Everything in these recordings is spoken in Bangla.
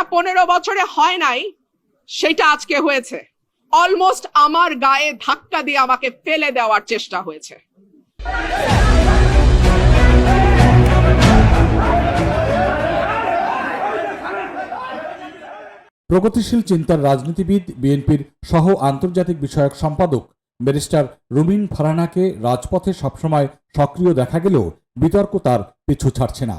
যেটা পনেরো বছরে হয় নাই, সেটা আজকে হয়েছে। অলমোস্ট আমার গায়ে ধাক্কা দিয়ে আমাকে ফেলে দেওয়ার চেষ্টা হয়েছে। প্রগতিশীল চিন্তার রাজনীতিবিদ বিএনপির সহ আন্তর্জাতিক বিষয়ক সম্পাদক ব্যারিস্টার রুমিন ফারানাকে রাজপথে সবসময় সক্রিয় দেখা গেলেও বিতর্ক তার পিছু ছাড়ছে না।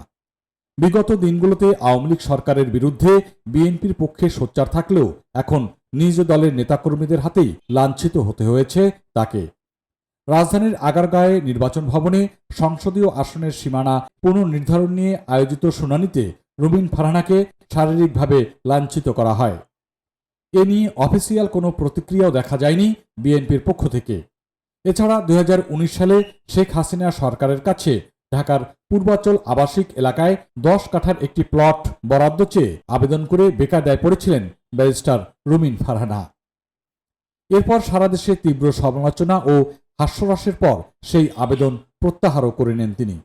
বিগত দিনগুলোতে আওয়ামী লীগ সরকারের বিরুদ্ধে বিএনপির পক্ষে সোচ্চার থাকলেও এখন নিজ দলের নেতাকর্মীদের হাতেই লাঞ্ছিত হতে হয়েছে তাকে। রাজধানীর আগারগাঁয়ে নির্বাচন ভবনে সংসদীয় আসনের সীমানা পুনর্নির্ধারণ নিয়ে আয়োজিত শুনানিতে রুবিন ফারহানাকে শারীরিকভাবে লাঞ্ছিত করা হয়। এ নিয়ে অফিসিয়াল কোনো প্রতিক্রিয়াও দেখা যায়নি বিএনপির পক্ষ থেকে। এছাড়া দু হাজার উনিশ সালে শেখ হাসিনা সরকারের কাছে ঢাকার পূর্বাচল আবাসিক এলাকায় দশ কাঠার একটি প্লট বরাদ্দ চেয়ে আবেদন করে বেকায়দায় পড়েছিলেন ব্যারিস্টার রুমিন ফারহানা। এরপর সারা দেশে তীব্র সমালোচনা ও হাস্যরসের পর সেই আবেদন প্রত্যাহারও করে নেন তিনি।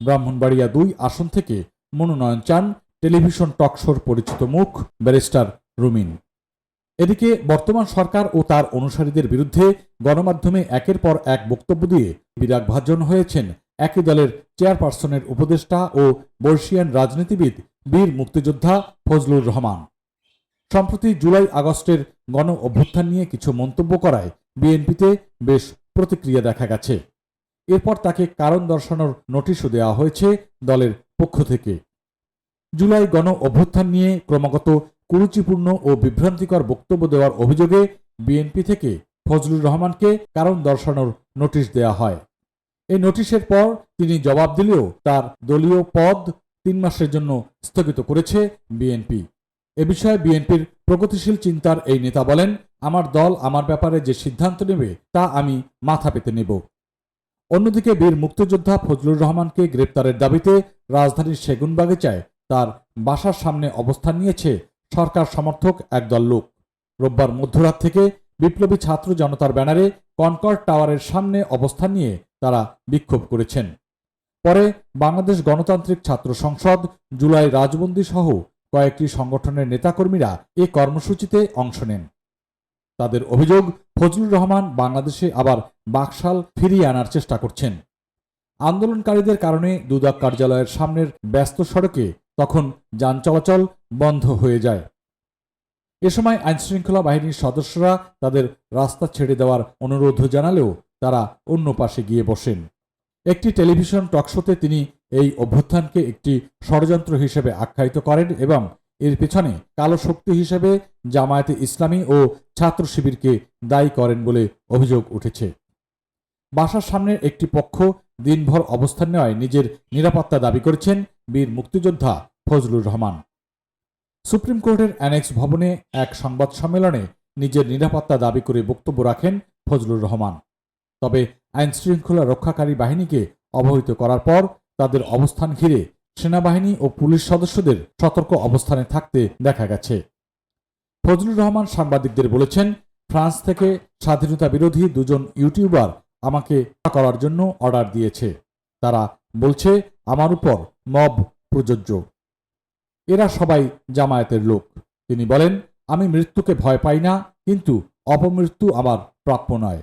ব্রাহ্মণবাড়িয়া দুই আসন থেকে মনোনয়ন চান টেলিভিশন টকশোর পরিচিত মুখ ব্যারিস্টার রুমিন। এদিকে বর্তমান সরকার ও তার অনুসারীদের বিরুদ্ধে গণমাধ্যমে একের পর এক বক্তব্য দিয়ে বিরাগভাজন হয়েছেন একই দলের চেয়ারপারসনের উপদেষ্টা ও বর্ষিয়ান রাজনীতিবিদ বীর মুক্তিযোদ্ধা ফজলুর রহমান। সম্প্রতি জুলাই আগস্টের গণ অভ্যুত্থান নিয়ে কিছু মন্তব্য করায় বিএনপিতে বেশ প্রতিক্রিয়া দেখা গেছে। এরপর তাকে কারণ দর্শানোর নোটিশও দেওয়া হয়েছে দলের পক্ষ থেকে। জুলাই গণ অভ্যুত্থান নিয়ে ক্রমাগত কুরুচিপূর্ণ ও বিভ্রান্তিকর বক্তব্য দেওয়ার অভিযোগে বিএনপি থেকে ফজলুর রহমানকে কারণ দর্শানোর নোটিশ দেওয়া হয়। এই নোটিশের পর তিনি জবাব দিলেও তার দলীয় পদ তিন মাসের জন্য স্থগিত করেছে বিএনপি। এ বিষয়ে বিএনপির প্রগতিশীল চিন্তার এই নেতা বলেন, আমার দল আমার ব্যাপারে যে সিদ্ধান্ত নেবে তা আমি মাথা পেতে নেব। অন্যদিকে বীর মুক্তিযোদ্ধা ফজলুর রহমানকে গ্রেপ্তারের দাবিতে রাজধানীর সেগুনবাগিচায় তার বাসার সামনে অবস্থান নিয়েছে সরকার সমর্থক একদল লোক। রোববার মধ্যরাত থেকে বিপ্লবী ছাত্র জনতার ব্যানারে কনকর্ড টাওয়ারের সামনে অবস্থান নিয়ে তারা বিক্ষোভ করেছেন। পরে বাংলাদেশ গণতান্ত্রিক ছাত্র সংসদ, জুলাই রাজবন্দী সহ কয়েকটি সংগঠনের নেতাকর্মীরা এ কর্মসূচিতে অংশ নেন। তাদের অভিযোগ, ফজলুর রহমান বাংলাদেশে আবার বাকশাল ফিরিয়ে আনার চেষ্টা করছেন। আন্দোলনকারীদের কারণে দুদক কার্যালয়ের সামনের ব্যস্ত সড়কে তখন যান চলাচল বন্ধ হয়ে যায়। এ সময় আইনশৃঙ্খলা বাহিনীর সদস্যরা তাদের রাস্তা ছেড়ে দেওয়ার অনুরোধ জানালেও তারা অন্য পাশে গিয়ে বসেন। একটি টেলিভিশন টকশোতে তিনি এই অভ্যুত্থানকে একটি ষড়যন্ত্র হিসেবে আখ্যায়িত করেন এবং এর পেছনে কালো শক্তি হিসেবে জামায়াতে ইসলামী ও ছাত্র শিবিরকে দায়ী করেন বলে অভিযোগ উঠেছে। বাসার সামনের একটি পক্ষ দিনভর অবস্থান নেওয়ায় নিজের নিরাপত্তা দাবি করেছেন বীর মুক্তিযোদ্ধা ফজলুর রহমান। সুপ্রিম কোর্টের অ্যানেক্স ভবনে এক সংবাদ সম্মেলনে নিজের নিরাপত্তা দাবি করে বক্তব্য রাখেন ফজলুর রহমান। তবে আইন শৃঙ্খলা রক্ষাকারী বাহিনীকে অবহিত করার পর তাদের অবস্থান ঘিরে সেনাবাহিনী ও পুলিশ সদস্যদের সতর্ক অবস্থানে থাকতে দেখা গেছে। ফজলুর রহমান সাংবাদিকদের বলেছেন, ফ্রান্স থেকে স্বাধীনতা বিরোধী দুজন ইউটিউবার আমাকে করার জন্য অর্ডার দিয়েছে। তারা বলছে, আমার উপর মব প্রযোজ্য। এরা সবাই জামায়াতের লোক। তিনি বলেন, আমি মৃত্যুকে ভয় পাই না, কিন্তু অপমৃত্যু আমার প্রাপ্য নয়।